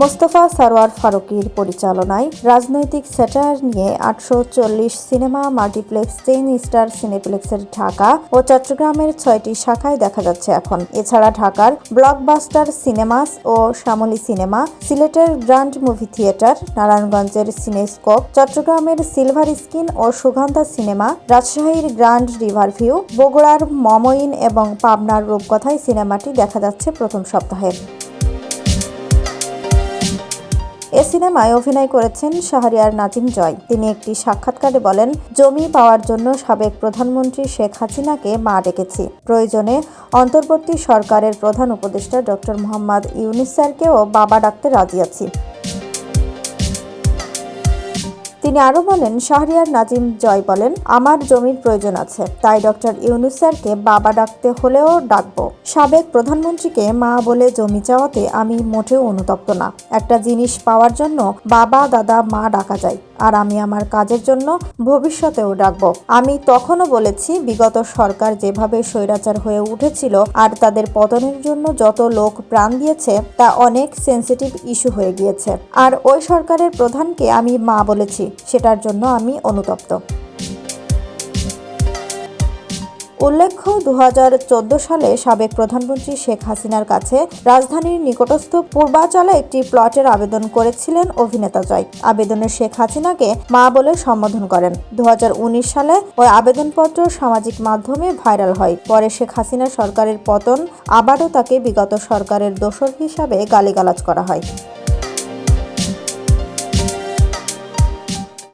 মোস্তফা সারোয়ার ফারুকির পরিচালনায় রাজনৈতিক স্যাটার নিয়ে আটশো চল্লিশ সিনেমা, মাল্টিপ্লেক্স চেইন স্টার সিনেপ্লেক্সের ঢাকা ও চট্টগ্রামের ছয়টি শাখায় দেখা যাচ্ছে এখন। এছাড়া ঢাকার ব্লকবাস্টার সিনেমাস ও শ্যামলী সিনেমা, সিলেটের গ্র্যান্ড মুভি থিয়েটার, নারায়ণগঞ্জের সিনেস্কোপ, চট্টগ্রামের সিলভার স্ক্রিন ও সুগন্ধা সিনেমা, রাজশাহীর গ্র্যান্ড রিভার ভিউ, বগুড়ার মমইন এবং পাবনার রূপকথায় সিনেমাটি দেখা যাচ্ছে প্রথম সপ্তাহে। এ সিনেমায় অভিনয় করেছেন শাহরিয়ার নাজিম জয়। তিনি একটি সাক্ষাৎকারে বলেন, জমি পাওয়ার জন্য সাবেক প্রধানমন্ত্রী শেখ হাসিনাকে মা ডেকেছি। প্রয়োজনে অন্তর্বর্তী সরকারের প্রধান উপদেষ্টা ডক্টর মোহাম্মদ ইউনিস স্যারকেও বাবা ডাকতে রাজি আছি। তিনি আরও বলেন, শাহরিয়ার নাজিম জয় বলেন, আমার জমির প্রয়োজন আছে, তাই ডক্টর ইউনুস স্যারকে বাবা ডাকতে হলেও ডাকবো। সাবেক প্রধানমন্ত্রীকে মা বলে জমি চাওয়াতে আমি মোটেও অনুতপ্ত না। একটা জিনিস পাওয়ার জন্য বাবা, দাদা, মা ডাকা যায়। আর আমি আমার কাজের জন্য ভবিষ্যতেও ডাকব। আমি তখনও বলেছি, বিগত সরকার যেভাবে স্বৈরাচার হয়ে উঠেছিল আর তাদের পতনের জন্য যত লোক প্রাণ দিয়েছে, তা অনেক সেন্সিটিভ ইস্যু হয়ে গিয়েছে। আর ওই সরকারের প্রধানকে আমি মা বলেছি, সেটার জন্য আমি অনুতপ্ত। উল্লেখ্য দু হাজার চোদ্দ সালে সাবেক প্রধানমন্ত্রী শেখ হাসিনার কাছে রাজধানীর নিকটস্থ পূর্বাচলে একটি প্লটের আবেদন করেছিলেন অভিনেতা জয়। আবেদনে শেখ হাসিনাকে মা বলে সম্বোধন করেন। দু হাজার উনিশ সালে ওই আবেদনপত্র সামাজিক মাধ্যমে ভাইরাল হয়। পরে শেখ হাসিনা সরকারের পতন আবারও তাকে বিগত সরকারের দোসর হিসাবে গালিগালাজ করা হয়।